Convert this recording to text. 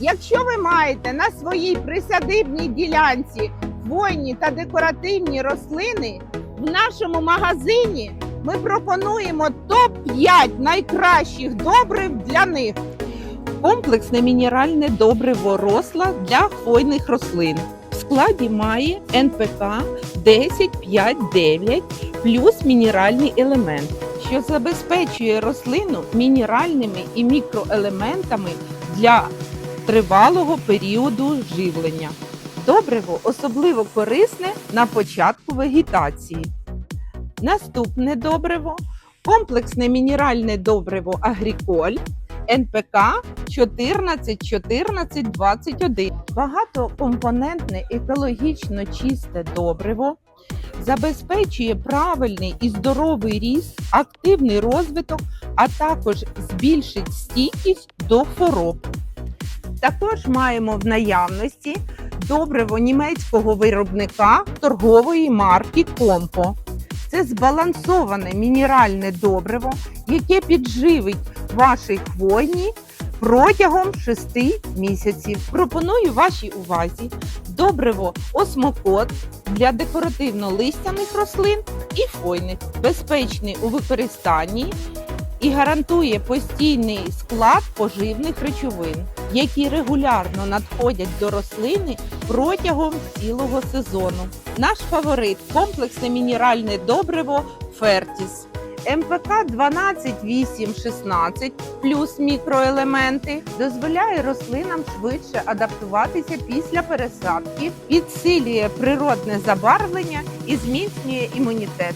Якщо ви маєте на своїй присадибній ділянці хвойні та декоративні рослини, в нашому магазині ми пропонуємо топ-5 найкращих добрив для них. Комплексне мінеральне добриво росла для хвойних рослин. В складі має НПК 10, 5, 9 плюс мінеральний елемент, що забезпечує рослину мінеральними і мікроелементами для тривалого періоду живлення. Добриво особливо корисне на початку вегетації. Наступне добриво комплексне мінеральне добриво Агріколь НПК 14 14 21. Багатокомпонентне екологічно чисте добриво забезпечує правильний і здоровий ріст, активний розвиток, а також збільшить стійкість до хвороб. Також маємо в наявності добриво німецького виробника торгової марки Компо. Це збалансоване мінеральне добриво, яке підживить ваші хвойні протягом 6 місяців. Пропоную вашій увазі добриво осмокот для декоративно-листяних рослин і хвойних, безпечний у використанні і гарантує постійний склад поживних речовин, які регулярно надходять до рослини протягом цілого сезону. Наш фаворит комплексне мінеральне добриво Фертіс. МПК 12816 плюс мікроелементи дозволяє рослинам швидше адаптуватися після пересадки, підсилює природне забарвлення і зміцнює імунітет.